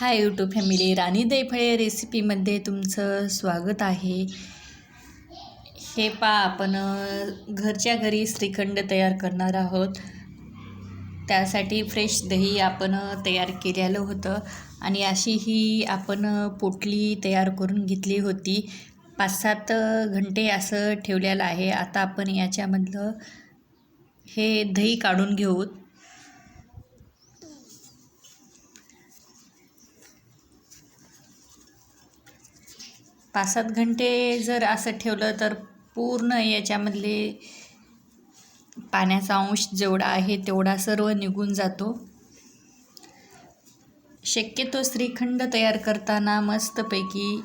Hi YouTube family राणी दैफळे रेसिपीमध्ये तुमचं स्वागत आहे. हे पा आपण घरच्या घरी श्रीखंड तयार करणार आहोत. त्यासाठी फ्रेश दही आपण तयार केलेलं होतं आणि अशी ही आपण पोटली तयार करून घेतली होती. पाच सात घंटे असं ठेवलेलं आहे. आता आपण याच्यामधलं हे दही काढून घेऊ. पाच सात घंटे जर असं ठेवलं तर पूर्ण याच्यामधले पाण्याचा अंश जेवढा आहे तेवढा सर्व निघून जातो. शक्यतो श्रीखंड तयार करताना मस्तपैकी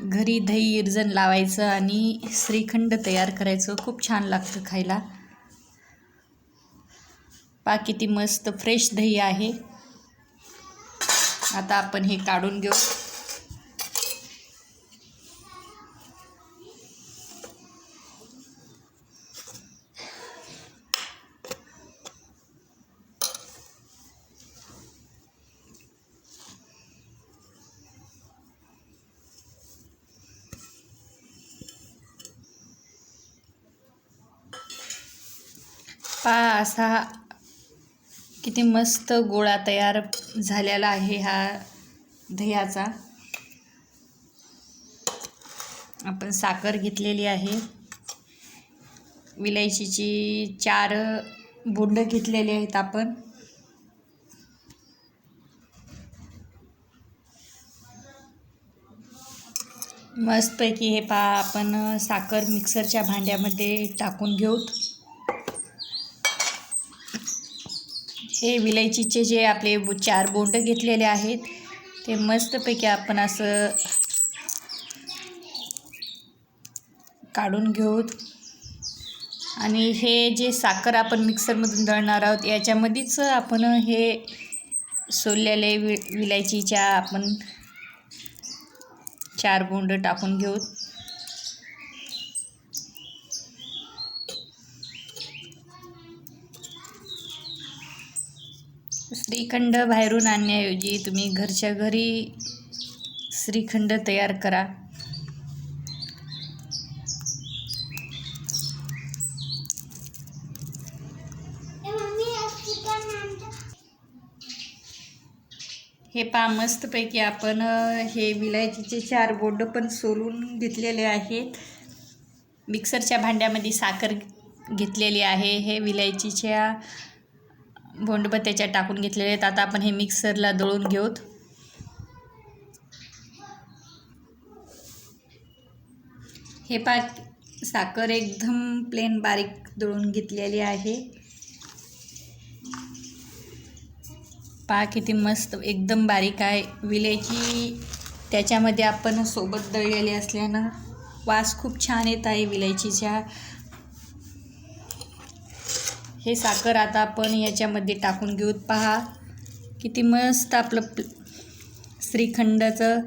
घरी दही इर्जन लावायचं आणि श्रीखंड तयार करायचं. खूप छान लागतं खायला. पा किती मस्त फ्रेश दही आहे. आता आपण हे काढून घेऊ. पा असा किती मस्त गोळा तयार झालेला आहे हा दह्याचा. आपण साखर घेतलेली आहे. विलायचीची चार बोंड घेतलेली आहेत आपण. मस्तपैकी हे पा आपण साखर मिक्सरच्या भांड्यामध्ये टाकून घेऊत. हे विलायचीचे जे आपले चार बोंड घेतलेले आहेत ते मस्तपैकी आपण असं काढून घेऊत. आणि हे जे साखर आपण मिक्सरमधून दळणार आहोत याच्यामध्येच आपण हे सोललेले वि विलायचीच्या आपण चार बोंड टाकून घेऊत. श्रीखंड बाहेरून आणण्याऐवजी तुम्ही घरच्या घरी श्रीखंड तयार करा. हे पा मस्तपैकी आपण हे विलायचीचे चार बोंड पण सोलून घेतलेले आहेत. मिक्सरच्या भांड्यामध्ये साखर घेतलेली आहे. हे विलायचीच्या बोंडब त्याच्यात टाकून घेतलेले आहेत. आता आपण हे मिक्सरला दळून घेऊत. हे पा साखर एकदम प्लेन बारीक दळून घेतलेली आहे. पा किती मस्त एकदम बारीक आहे. विलायची त्याच्यामध्ये आपण सोबत दळलेली असल्यानं वास खूप छान येत आहे विलायचीच्या. हे साखर आता आपण याच्यामध्ये टाकून घेऊत पहा. किती मस्त आपलं श्रीखंडाचं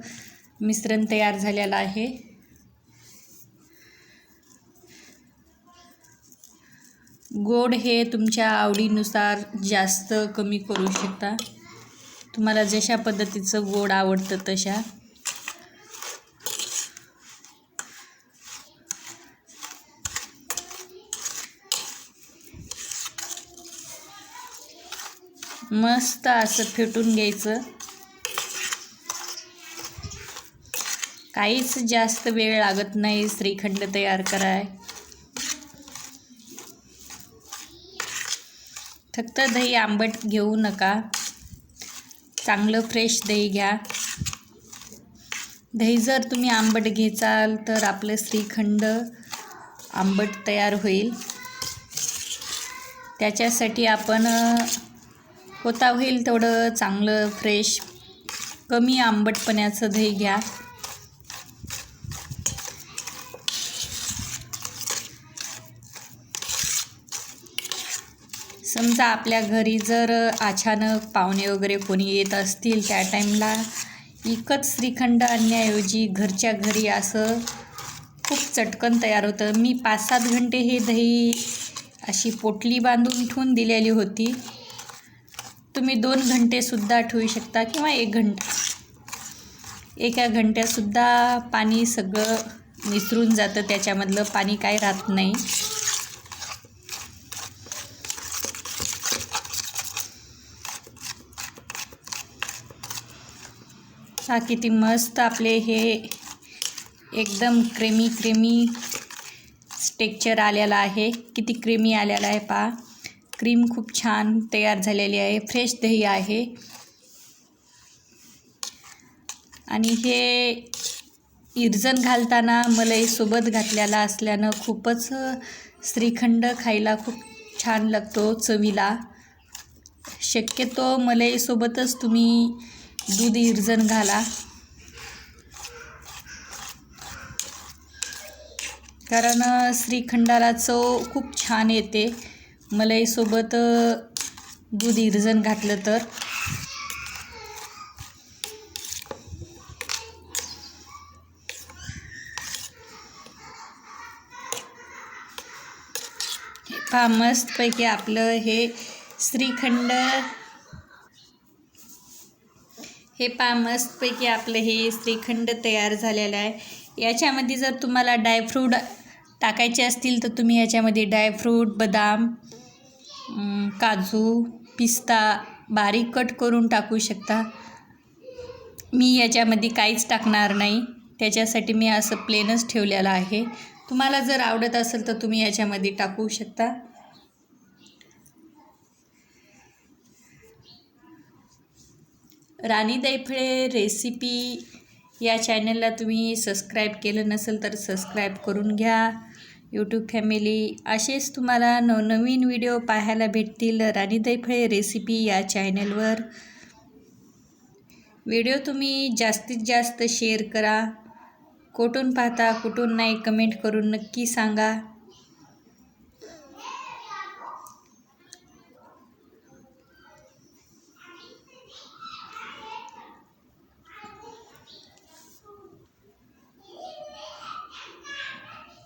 मिश्रण तयार झालेलं आहे. गोड हे तुमच्या आवडीनुसार जास्त कमी करू शकता. तुम्हाला जशा पद्धतीचं गोड आवडतं तशा. मस्त असं फेटून घ्यायचं. काहीच जास्त वेळ लागत नाही श्रीखंड तयार कराय. फक्त दही आंबट घेऊ नका. चांगलं फ्रेश दही घ्या. दही जर तुम्ही आंबट घेचाल तर आपलं श्रीखंड आंबट तयार होईल. त्याच्यासाठी आपण होता होईल तेवढं चांगलं फ्रेश कमी आंबटपण्याचं दही घ्या. समजा आपल्या घरी जर अचानक पाहुणे वगैरे कोणी येत असतील त्या टाईमला विकत श्रीखंड आणण्याऐवजी घरच्या घरी असं खूप चटकन तयार होतं. मी पाच सात घंटे हे दही अशी पोटली बांधून ठेवून दिलेली होती. तुम्ही दोन घंटेसुद्धा ठेवू शकता किंवा एक घंटा एका घंट्यासुद्धा पाणी सगळं निसरून जातं त्याच्यामधलं पाणी काय राहत नाही. हा किती मस्त आपले हे एकदम क्रेमी क्रेमी टेक्चर आलेला आहे. किती क्रीमी आलेला आहे पहा. क्रीम खूप छान तयार झालेली आहे फ्रेश दही आहे. आणि हे इरजण घालताना मलई सोबत घातलेला असल्यानं खूपच श्रीखंड खायला खूप छान लागतो चवीला. शक्यतो मलईसोबतच तुम्ही दूध इर्जन घाला. कारण श्रीखंडाला चव खूप छान येते. मलईसोबत दूध इरजण घातलं तर? पहा मस्तपैकी आपलं हे श्रीखंड. हे पहा मस्तपैकी आपलं हे श्रीखंड तयार झालेलं आहे. याच्यामध्ये जर तुम्हाला ड्रायफ्रूट टाकायचे असतील तर तुम्ही याच्यामध्ये ड्रायफ्रूट बदाम काजू पिस्ता बारीक कट करून टाकू शकता. मी याच्यामध्ये काहीच टाकणार नाही. त्याच्यासाठी मी असं प्लेनच ठेवलेलं आहे. तुम्हाला जर आवडत असेल तर तुम्ही याच्यामध्ये टाकू शकता. राणी दैफळे रेसिपी या चॅनलला तुम्ही सबस्क्राईब केलं नसेल तर सबस्क्राईब करून घ्या. यूट्यूब फॅमिली असेच तुम्हाला नवनवीन व्हिडिओ पाहायला भेटतील. राणी दैफळे रेसिपी या चॅनलवर व्हिडिओ तुम्ही जास्तीत जास्त शेअर करा. कुठून पाहता कुठून नाही कमेंट करून नक्की सांगा.